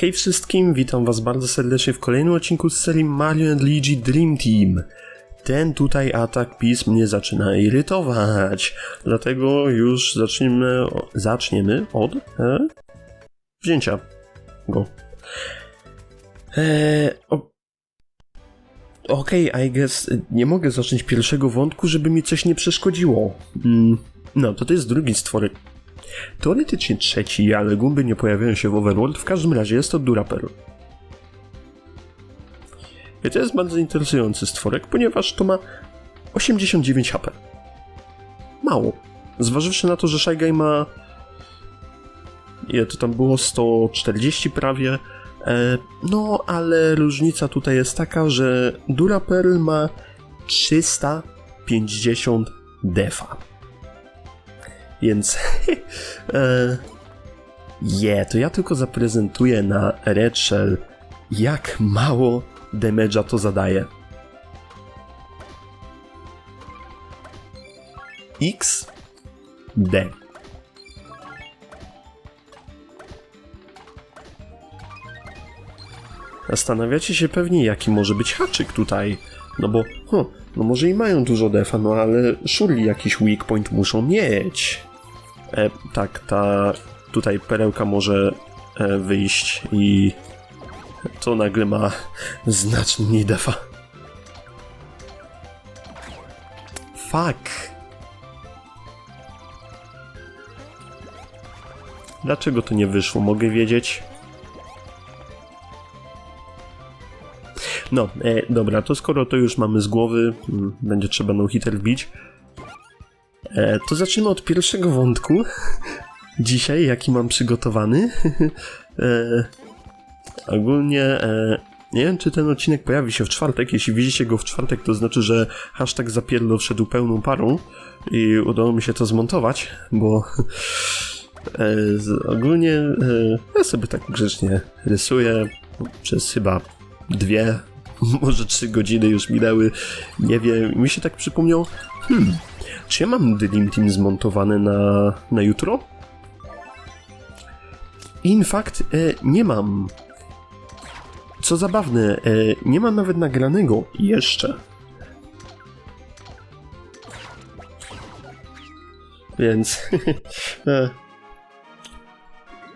Hej wszystkim, witam was bardzo serdecznie w kolejnym odcinku z serii Mario and Luigi Dream Team. Ten tutaj atak PiS mnie zaczyna irytować, dlatego już zaczniemy, zaczniemy od e, wzięcia go. O- Okej, I guess nie mogę zacząć pierwszego wątku, żeby mi coś nie przeszkodziło. Mm, no, to to jest drugi stworek. Teoretycznie trzeci, ale gumby nie pojawiają się w Overworld. W każdym razie jest to Durapel. I to jest bardzo interesujący stworek, ponieważ to ma 89 HP. Mało. Zważywszy na to, że Shy ma... Ile to tam było? 140 prawie. E, no, ale różnica tutaj jest taka, że Durapel ma 350 defa. Więc e, je, to ja tylko zaprezentuję na Red Shell, jak mało damage'a to zadaje. X D. Zastanawiacie się pewnie, jaki może być haczyk tutaj. No bo, huh, no może i mają dużo defa, no ale surely jakiś weak point muszą mieć. E, tak, ta tutaj perełka może e, wyjść i to nagle ma znacznie mniej defa. Fuck. Dlaczego to nie wyszło? Mogę wiedzieć? No, e, dobra, to skoro to już mamy z głowy, mm, będzie trzeba no hitter wbić, to zacznijmy od pierwszego wątku. Dzisiaj, jaki mam przygotowany. e, ogólnie e, nie wiem, czy ten odcinek pojawi się w czwartek. Jeśli widzicie go w czwartek, to znaczy, że hashtag zapierdol wszedł pełną parą i udało mi się to zmontować, bo e, ogólnie e, ja sobie tak grzecznie rysuję przez chyba dwie, może trzy godziny już minęły. Nie wiem, mi się tak przypomniał, hmm, czy ja mam Dream Team zmontowane na, na jutro? In fact, e, nie mam. Co zabawne, e, nie mam nawet nagranego jeszcze. Więc. e,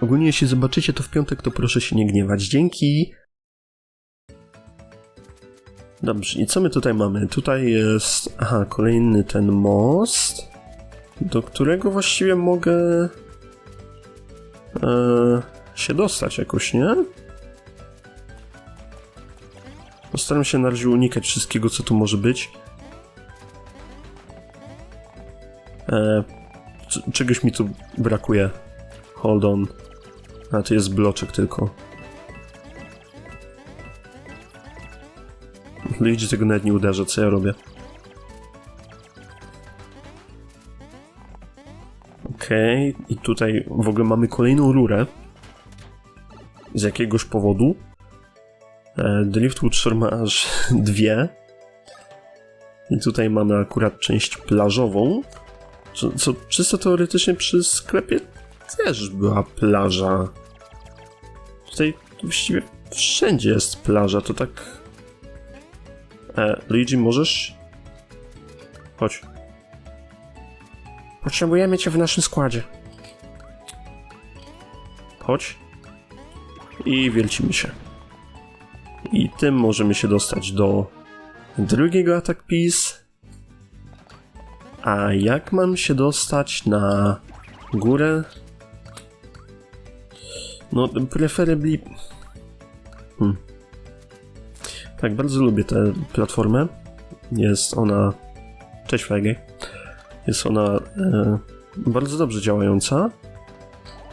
ogólnie, jeśli zobaczycie to w piątek, to proszę się nie gniewać. Dzięki. Dobrze, i co my tutaj mamy? Tutaj jest. Aha, kolejny ten most, do którego właściwie mogę. E, się dostać jakoś, nie? Postaram się na razie unikać wszystkiego, co tu może być. E, czegoś mi tu brakuje. Hold on. A to jest bloczek tylko. Luigi tego nawet nie uderza, co ja robię. Okej, i tutaj w ogóle mamy kolejną rurę. Z jakiegoś powodu. E, Driftwood Shore ma aż dwie. I tutaj mamy akurat część plażową. Co, co czysto teoretycznie przy sklepie też była plaża. Tutaj właściwie wszędzie jest plaża, to tak E, Luigi, możesz? Chodź. Potrzebujemy cię w naszym składzie. Chodź. I wielcimy się. I tym możemy się dostać do drugiego attack piece. A jak mam się dostać na górę? No, preferably... Hmm. Tak, bardzo lubię tę platformę. Jest ona. Cześć, Fajgej. Jest ona e, bardzo dobrze działająca.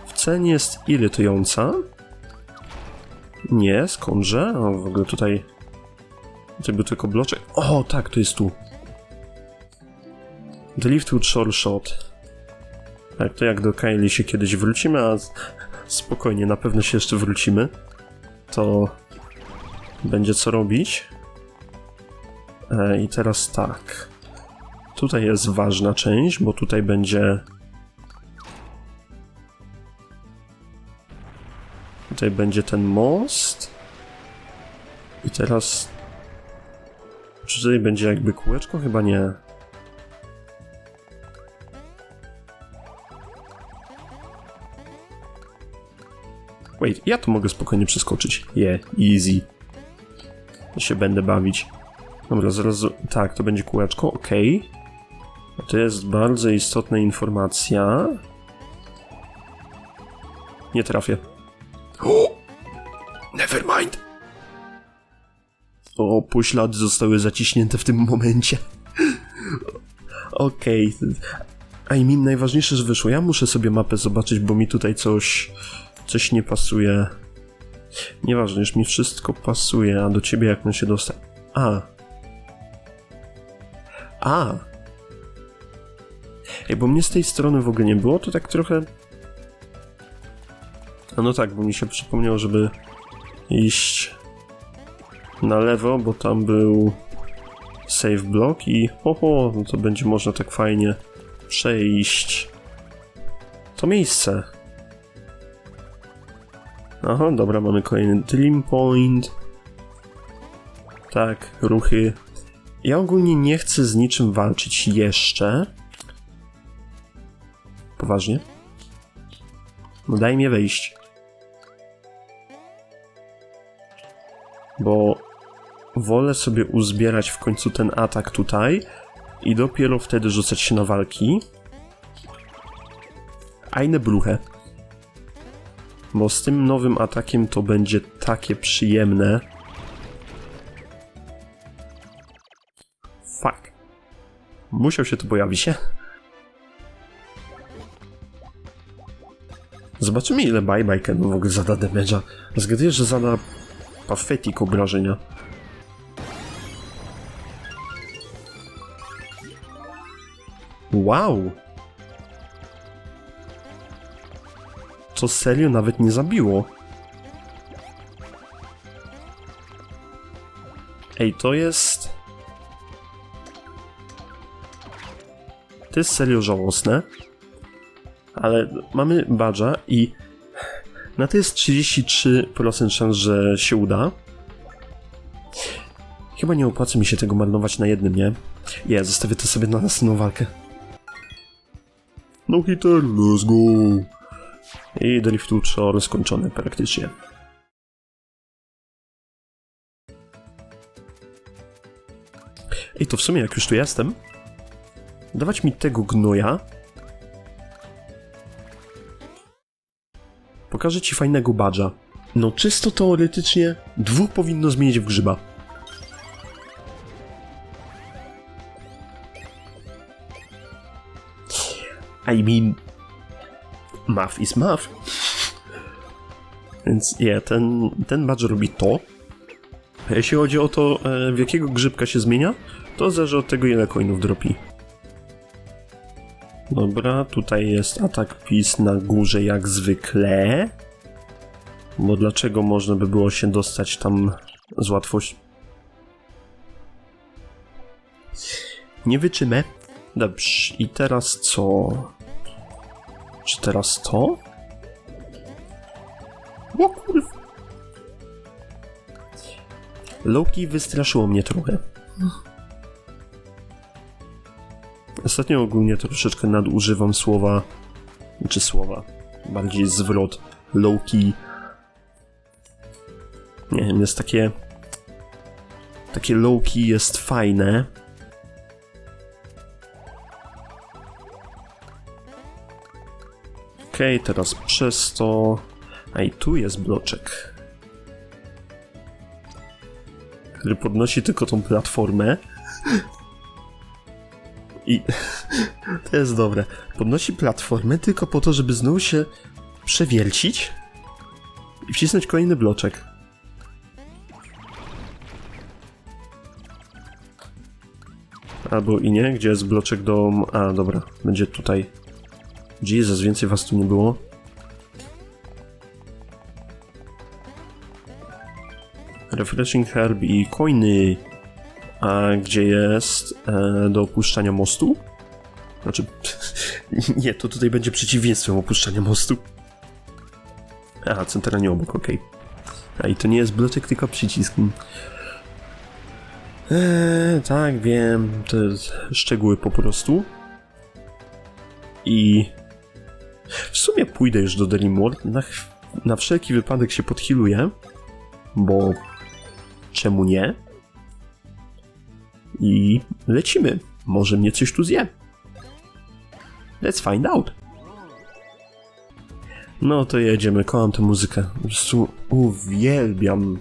W cenie jest irytująca. Nie, skądże? O, w ogóle tutaj. Tutaj był tylko bloczek. O, tak, to jest tu. The Liftwood Shore Shot. Tak, to jak do Kylie się kiedyś wrócimy, a spokojnie, na pewno się jeszcze wrócimy. To będzie co robić. E, I teraz tak. Tutaj jest ważna część, bo tutaj będzie. Tutaj będzie ten most. I teraz... Czy tutaj będzie jakby kółeczko? Chyba nie. Wait, ja tu mogę spokojnie przeskoczyć. Yeah, easy. Się będę bawić. Dobra, zaraz... Tak, to będzie kółeczko, okej. To jest bardzo istotna informacja. Nie trafię. O! Nevermind! O, poślady zostały zaciśnięte w tym momencie. Okej. A i mi najważniejsze, że wyszło. Ja muszę sobie mapę zobaczyć, bo mi tutaj coś... coś nie pasuje. Nieważne, już mi wszystko pasuje, a do ciebie jak mam się dostać? A. A. Ej, bo mnie z tej strony w ogóle nie było, to tak trochę... A no tak, bo mi się przypomniało, żeby iść na lewo, bo tam był save block i oho, no to będzie można tak fajnie przejść to miejsce. Aha, dobra, mamy kolejny dream point. Tak, ruchy. Ja ogólnie nie chcę z niczym walczyć jeszcze. Poważnie? No daj mi wejść. Bo wolę sobie uzbierać w końcu ten atak tutaj i dopiero wtedy rzucać się na walki. Eine Bruche. Bo z tym nowym atakiem to będzie takie przyjemne. Fuck. Musiał się tu pojawić, się. Zobaczymy ile Bye Bye Ken w ogóle zada damage'a. Zgaduję, że zada pathetic obrażenia. Wow! Co serio nawet nie zabiło. Ej, to jest... To jest serio żałosne. Ale mamy badża i na to jest 33% szans, że się uda. Chyba nie opłaca mi się tego marnować na jednym, nie? Ja zostawię to sobie na następną walkę. No hitter, let's go! I drift Ultra skończony praktycznie. Ej, to w sumie jak już tu jestem, dawać mi tego gnoja. Pokażę ci fajnego badża. No czysto teoretycznie dwóch powinno zmienić w grzyba. I mean, math is math. Więc nie, ten, ten badge robi to. A jeśli chodzi o to, e, w jakiego grzybka się zmienia, to zależy od tego, ile coinów dropi. Dobra, tutaj jest atak PiS na górze jak zwykle. Bo dlaczego można by było się dostać tam z łatwością? Nie wyczymę. Dobrze, i teraz co? Czy teraz to? O kurw. Loki wystraszyło mnie trochę. Ostatnio ogólnie troszeczkę nadużywam słowa, czy słowa, bardziej zwrot Loki. Nie wiem, jest takie. Takie Loki jest fajne. Teraz przez to. A i tu jest bloczek. Który podnosi tylko tą platformę. I to jest dobre. Podnosi platformę tylko po to, żeby znowu się przewiercić i wcisnąć kolejny bloczek. Albo i nie, gdzie jest bloczek do... A, dobra, będzie tutaj. Jesus, więcej was tu nie było. Refreshing Herb i coiny. A gdzie jest e, do opuszczania mostu? Znaczy, nie, to tutaj będzie przeciwieństwem opuszczania mostu. Aha, centralnie obok, okej. A i to nie jest bloczek, tylko przycisk. Eee, tak, wiem, jest szczegóły po prostu. I w sumie pójdę już do Delimord. Na, na wszelki wypadek się podhiluję, bo czemu nie? I lecimy. Może mnie coś tu zje. Let's find out. No to jedziemy, kocham tę muzykę. Po prostu uwielbiam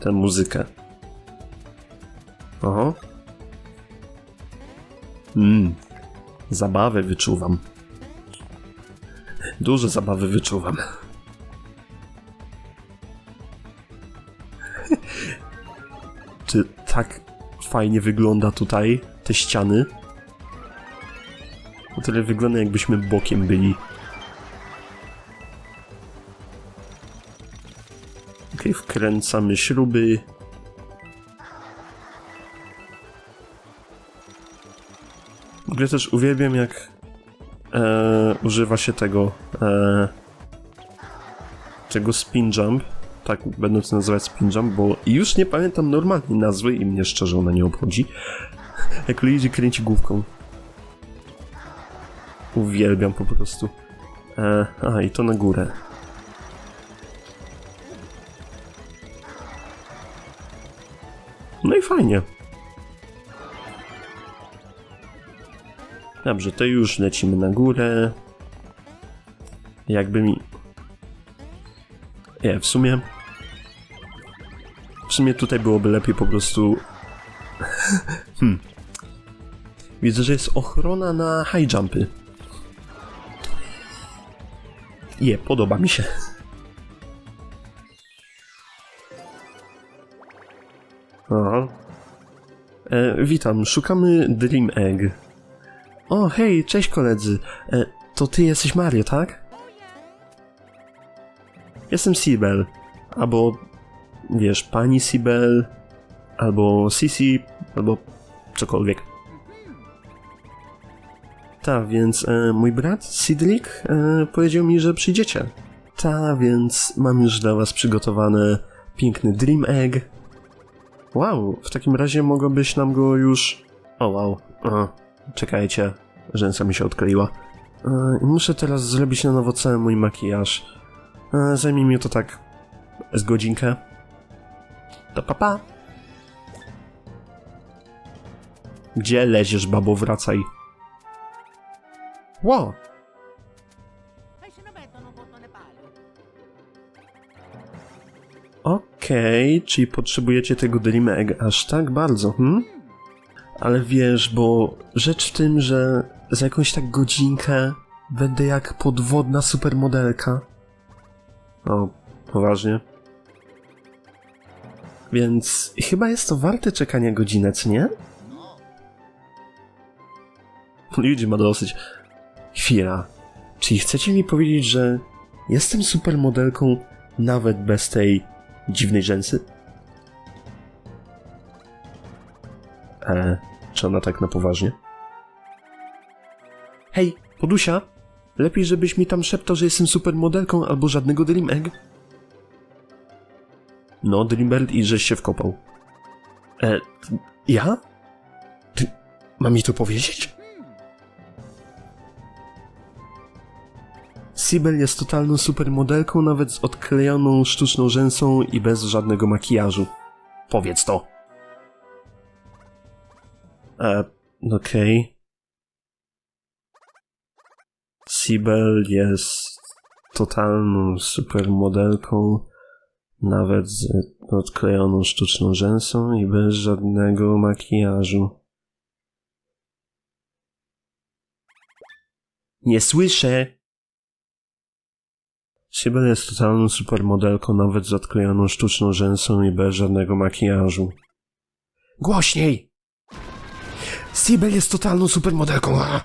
tę muzykę. Oho. Mmm. Zabawę wyczuwam. Duże zabawy wyczuwam. Czy tak fajnie wygląda tutaj te ściany? O tyle wygląda jakbyśmy bokiem byli. Okej, wkręcamy śruby. W ogóle też uwielbiam jak e, używa się tego e, tego spin jump. Tak będę to nazywać spin jump, bo już nie pamiętam normalnej nazwy i mnie szczerze ona nie obchodzi. Jak Luigi kręci główką. Uwielbiam po prostu. E, a, i to na górę. No i fajnie. Dobrze, to już lecimy na górę. Jakby mi... Nie, w sumie... W sumie tutaj byłoby lepiej po prostu... hmm. Widzę, że jest ochrona na high jumpy. Je, podoba mi się. Aha. E, witam, szukamy Dream Egg. O, hej, cześć koledzy. E, to ty jesteś Mario, tak? Jestem Sibel. Albo, wiesz, pani Sibel, albo Sisi, albo cokolwiek. Ta, więc e, mój brat, Sidrik, e, powiedział mi, że przyjdziecie. Ta, więc mam już dla was przygotowane piękny Dream Egg. Wow, w takim razie mogłabyś nam go już... O, wow. A, czekajcie, rzęsa mi się odkleiła. E, muszę teraz zrobić na nowo cały mój makijaż. E, zajmie mi to tak z godzinkę. To papa. Gdzie leziesz, babo, wracaj. Ło! Nepale. Okej, czyli potrzebujecie tego Dream Egg aż tak bardzo, hm? Ale wiesz, bo rzecz w tym, że za jakąś tak godzinkę będę jak podwodna supermodelka. O, poważnie? Więc chyba jest to warte czekania godzinę, nie? Luigi ma dosyć. Chwila. Czyli chcecie mi powiedzieć, że jestem supermodelką nawet bez tej dziwnej rzęsy? E, tak na poważnie? Hej, Podusia! Lepiej, żebyś mi tam szeptał, że jestem supermodelką albo żadnego Dream Egg. No, Dreambird i żeś się wkopał. E, ja? Ty, mam mi to powiedzieć? Sibel jest totalną supermodelką, nawet z odklejoną sztuczną rzęsą i bez żadnego makijażu. Powiedz to. E, okej. Sibel jest totalną supermodelką, nawet z odklejoną sztuczną rzęsą i bez żadnego makijażu. Nie słyszę! Sibel jest totalną supermodelką, nawet z odklejoną sztuczną rzęsą i bez żadnego makijażu. Głośniej! Sibel jest totalną supermodelką. A!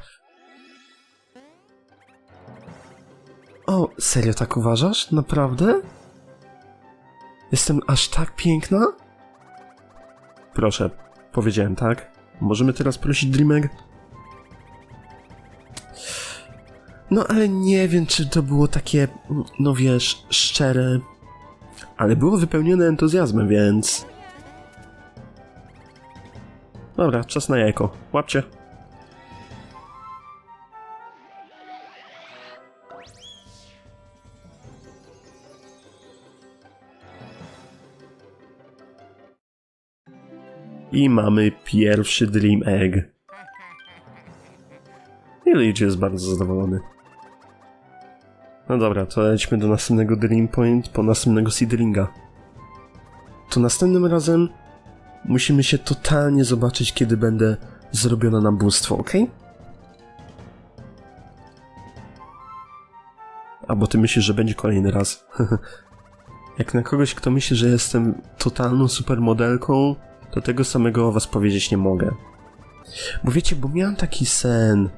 O, serio tak uważasz? Naprawdę? Jestem aż tak piękna? Proszę, powiedziałem tak. Możemy teraz prosić Dreamek? No ale nie wiem, czy to było takie, no wiesz, szczere. Ale było wypełnione entuzjazmem, więc. Dobra, czas na jajko. Łapcie. I mamy pierwszy Dream Egg. I Luigi jest bardzo zadowolony. No dobra, to lećmy do następnego Dream Point po następnego Seedlinga. To następnym razem musimy się totalnie zobaczyć, kiedy będę zrobiona nam bóstwo, ok? A bo ty myślisz, że będzie kolejny raz. Jak na kogoś, kto myśli, że jestem totalną supermodelką, to tego samego o was powiedzieć nie mogę. Bo wiecie, bo miałem taki sen.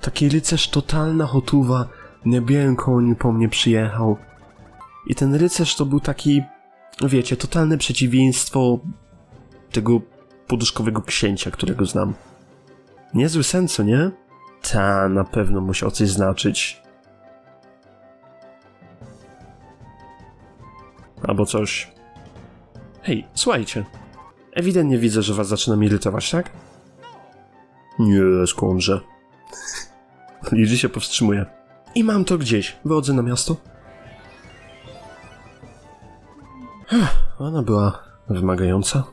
Taki rycerz totalna hotuwa na białym koniu po mnie przyjechał. I ten rycerz to był taki, wiecie, totalne przeciwieństwo tego poduszkowego księcia, którego znam. Niezły sen, co nie? Ta, na pewno musiał coś znaczyć. Albo coś. Hej, słuchajcie. Ewidentnie widzę, że was zaczynam irytować, tak? Nie, skądże. Liczy się powstrzymuje. I mam to gdzieś. Wychodzę na miasto. Ona była wymagająca.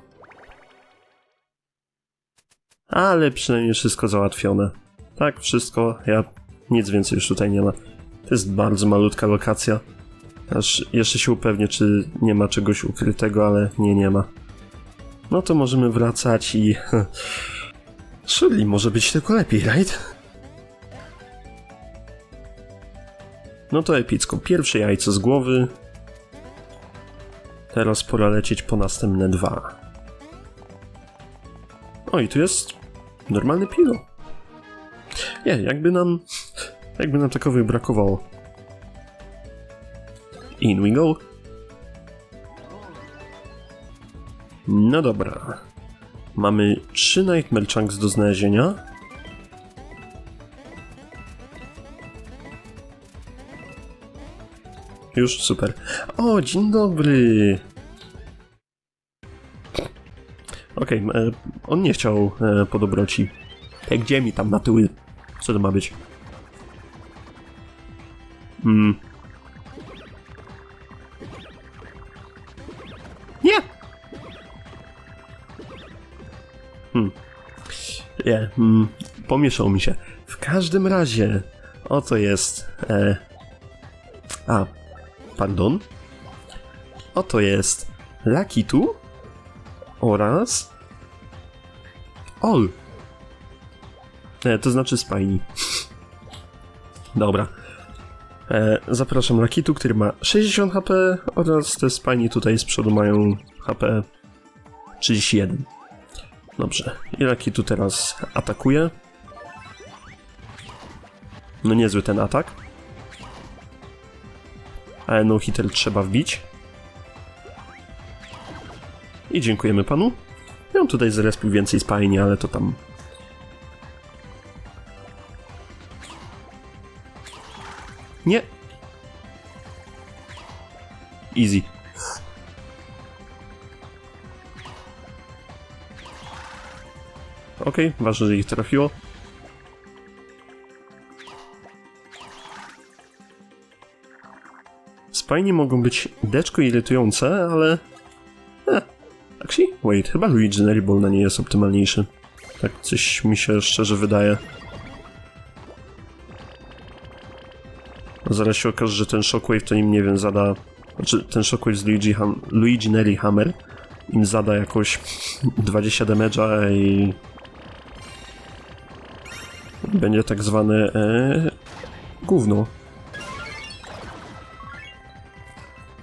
Ale przynajmniej wszystko załatwione. Tak, wszystko. Ja nic więcej już tutaj nie ma. To jest bardzo malutka lokacja. Aż jeszcze się upewnię, czy nie ma czegoś ukrytego, ale nie, nie ma. No to możemy wracać i... Shirley może być tylko lepiej, right? No to epicko. Pierwsze jajco z głowy. Teraz pora lecieć po następne dwa. O, i tu jest normalne piwo. Nie, jakby nam... Jakby nam takowych brakowało. In we go. No dobra. Mamy trzy Nightmare Chunks do znalezienia. Już super. O, dzień dobry. Okej, e, on nie chciał e, po dobroci. E, gdzie mi tam na tyły? Co to ma być? Hmm. Nie! Hmm. Nie, hmm. pomieszał mi się. W każdym razie, oto jest. E... A, pardon. Oto jest Lakitu oraz Ol. E, to znaczy Spiny. Dobra. E, zapraszam Lakitu, który ma 60 HP oraz te Spiny tutaj z przodu mają HP 31. Dobrze. I Lakitu teraz atakuje. No niezły ten atak. Ale no hitter trzeba wbić. I dziękujemy panu. Ja on tutaj zrespił więcej spajni, ale to tam... Nie. Easy. Okej, ważne, że ich trafiło. Spajnie mogą być deczko irytujące, ale... Actually, wait, chyba Luigi Ball na nie jest optymalniejszy. Tak coś mi się szczerze wydaje. Zaraz się okaże, że ten Shockwave to im, nie wiem, zada... Znaczy, ten Shockwave z Luigi, Ham... Luigi Nelly Hammer im zada jakoś 20 damage'a i... Będzie tak zwane... E... Gówno.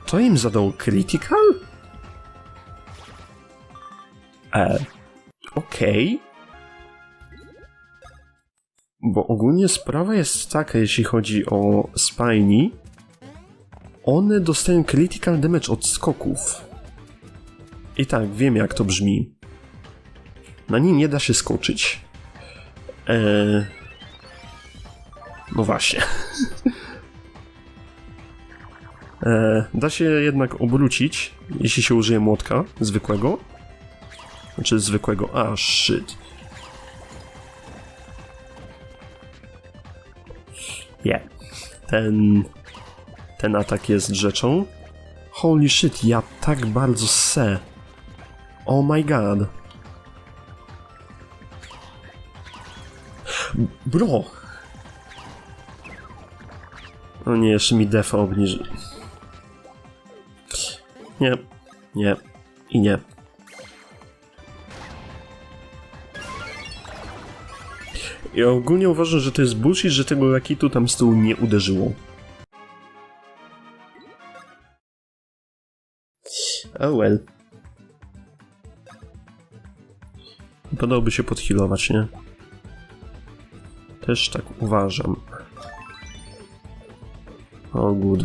To im zadał critical? E, okej. Bo ogólnie sprawa jest taka, jeśli chodzi o Spiny. One dostają critical damage od skoków. I tak, wiem jak to brzmi. Na nie nie da się skoczyć. E, No właśnie. e, da się jednak obrócić, jeśli się użyje młotka zwykłego. Znaczy zwykłego. A, shit. Nie. Ten. Ten atak jest rzeczą. Holy shit, ja tak bardzo se. Oh my god. Bro! O nie, jeszcze mi defa obniży. Nie, nie i nie. Ja ogólnie uważam, że to jest bullshit, że tego rakitu tam z tyłu nie uderzyło. Oh well. Wypadałoby się podhealować, nie? Też tak uważam. O good.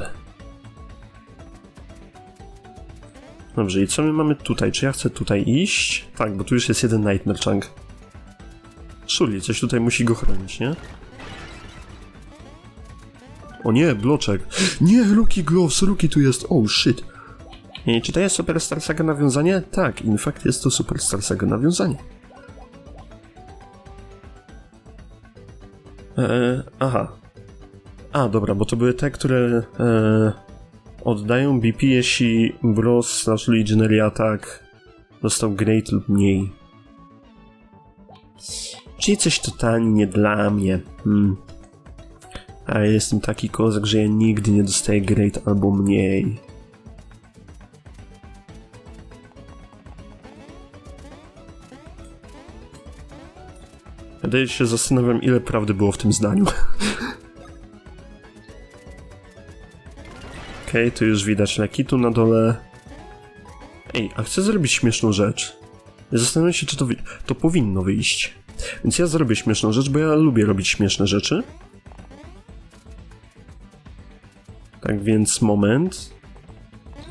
Dobrze, i co my mamy tutaj? Czy ja chcę tutaj iść? Tak, bo tu już jest jeden Nightmare Chunk. Szuli, coś tutaj musi go chronić, nie? O nie, bloczek. Nie, Lucky Gloves, Lucky tu jest. Oh shit. I czy to jest Superstar Saga nawiązanie? Tak, in fact jest to Superstar Saga nawiązanie. Eee, aha. A, dobra, bo to były te, które e, oddają BP, jeśli Bros slash Legionary Attack dostał Great lub mniej. Czyli coś totalnie nie dla mnie. Hmm. A jestem taki kozak, że ja nigdy nie dostaję Great albo mniej. Ja się zastanawiam, ile prawdy było w tym zdaniu. Okej, okay, tu już widać leki na dole. Ej, a chcę zrobić śmieszną rzecz. Zastanawiam się, czy to, to powinno wyjść. Więc ja zrobię śmieszną rzecz, bo ja lubię robić śmieszne rzeczy. Tak więc moment.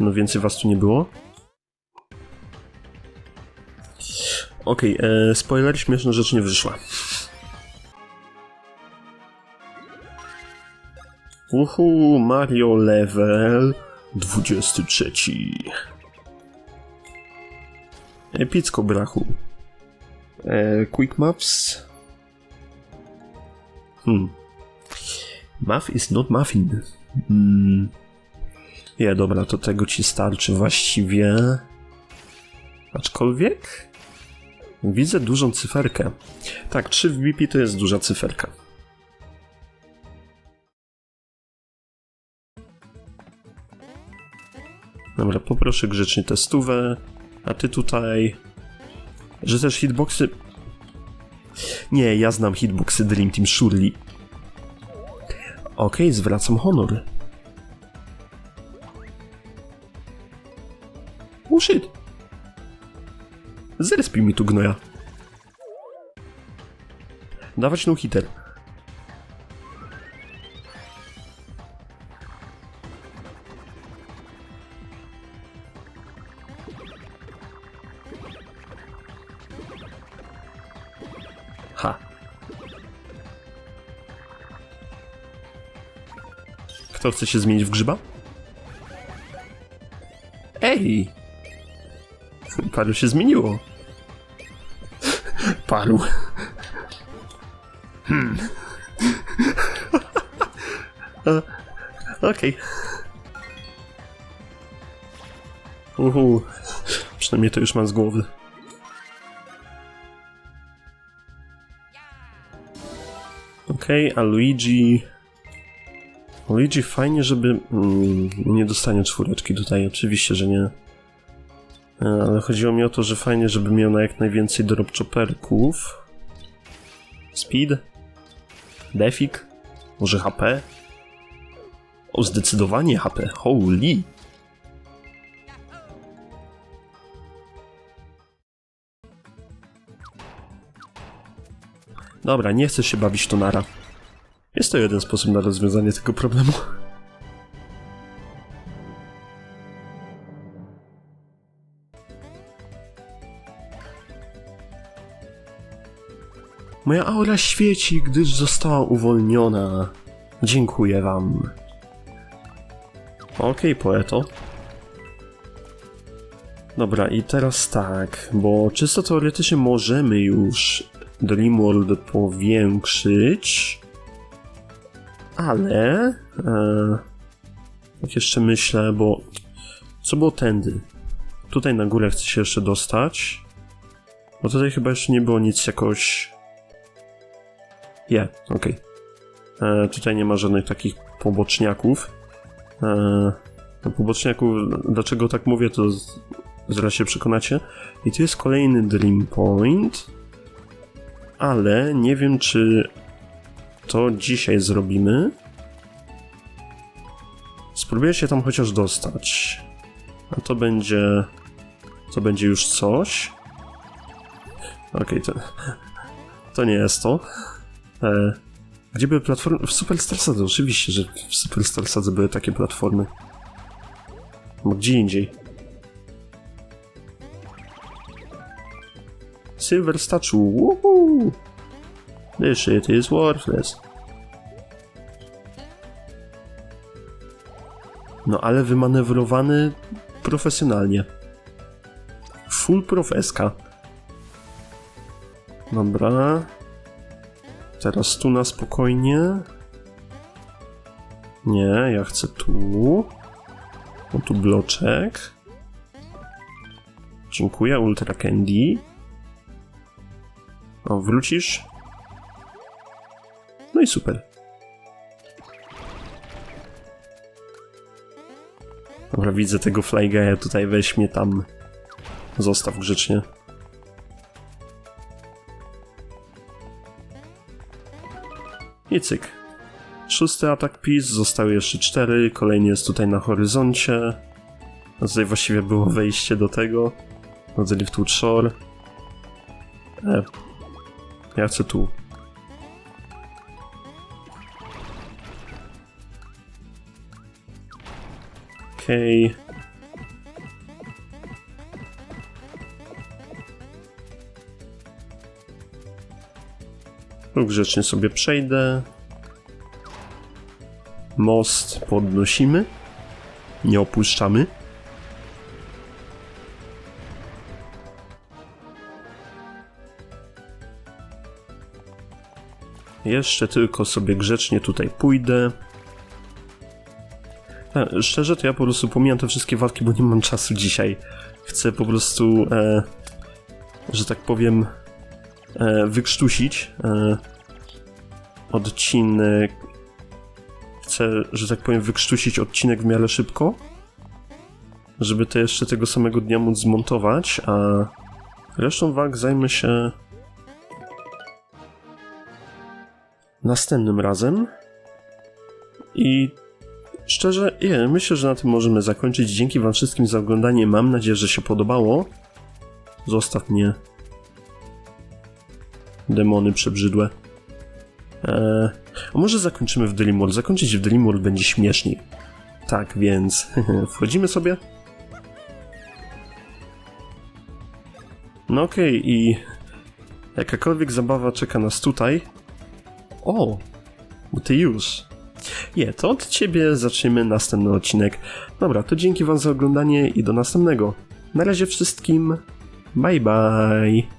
No więcej was tu nie było. Okej, okay, spoiler, śmieszna rzecz nie wyszła. Uhu, Mario level 23. Epicko brachu. E, quick maps. Hmm. Muff is not muffin. Hmm. Nie, dobra, to tego ci starczy właściwie. Aczkolwiek widzę dużą cyferkę. Tak, 3 w BP to jest duża cyferka. Dobra, poproszę grzecznie testówę, a ty tutaj... Że też hitboxy... Nie, ja znam hitboxy Dream Team Surely. Okej, zwracam honor. Oh shit. Zrespił mi tu gnoja. Dawać no hitter. Kto chce się zmienić w grzyba? Ej! Paru się zmieniło. Paru. Hmm. Okej. Uhu. Przynajmniej to już mam z głowy. Okej, a Luigi... Luigi fajnie, żeby... Mm, nie dostanie czwóreczki tutaj, oczywiście, że nie. E, Ale chodziło mi o to, że fajnie, żeby miał na jak najwięcej drop chopperków. Speed? Defik? Może HP? O, zdecydowanie HP. Holy! Dobra, nie chcę się bawić to nara. Jest to jeden sposób na rozwiązanie tego problemu. Moja aura świeci, gdyż została uwolniona. Dziękuję wam. Okej, poeto. Dobra, i teraz tak, bo czysto teoretycznie możemy już Dreamworld powiększyć, ale e, jak jeszcze myślę, bo co było tędy? Tutaj na górę chcę się jeszcze dostać, bo tutaj chyba jeszcze nie było nic jakoś... Je, okej. E, Tutaj nie ma żadnych takich poboczniaków. E, no, poboczniaków, dlaczego tak mówię, to z- zaraz się przekonacie. I tu jest kolejny Dream Point, ale nie wiem, czy to dzisiaj zrobimy. Spróbuję się tam chociaż dostać. A to będzie. To będzie już coś. Okej, to. To nie jest to. E, gdzie były platformy? W Superstar Sadze, oczywiście, że w Superstar Sadze były takie platformy. Bo gdzie indziej. Silver Statue, woohoo! This shit is worthless. No ale wymanewrowany profesjonalnie. Full profeska. Dobra. Teraz tu na spokojnie. Nie, ja chcę tu. O, tu bloczek. Dziękuję, Ultra Candy. O, wrócisz? No i super. Dobra, widzę tego Flygaya tutaj, weź mnie tam. Zostaw grzecznie. I cyk. Szósty atak PiS, zostały jeszcze cztery, kolejny jest tutaj na horyzoncie. Tutaj właściwie było wejście do tego, The Liftwood Shore. E, ja chcę tu. Okej. Tu grzecznie sobie przejdę. Most podnosimy. Nie opuszczamy. Jeszcze tylko sobie grzecznie tutaj pójdę. E, szczerze, to ja po prostu pomijam te wszystkie walki, bo nie mam czasu dzisiaj. Chcę po prostu, e, że tak powiem, e, wykrztusić e, odcinek. Chcę, że tak powiem, wykrztusić odcinek w miarę szybko, żeby to jeszcze tego samego dnia móc zmontować, a resztą walk zajmę się następnym razem. I szczerze, nie, myślę, że na tym możemy zakończyć. Dzięki Wam wszystkim za oglądanie. Mam nadzieję, że się podobało. Zostaw mnie. Demony przebrzydłe. Eee, a może zakończymy w Dreamworld? Zakończyć w Dreamworld będzie śmieszniej. Tak, więc wchodzimy sobie. No okej, i jakakolwiek zabawa czeka nas tutaj. O, już. Nie, to od ciebie zaczniemy następny odcinek. Dobra, to dzięki wam za oglądanie i do następnego. Na razie wszystkim. Bye bye.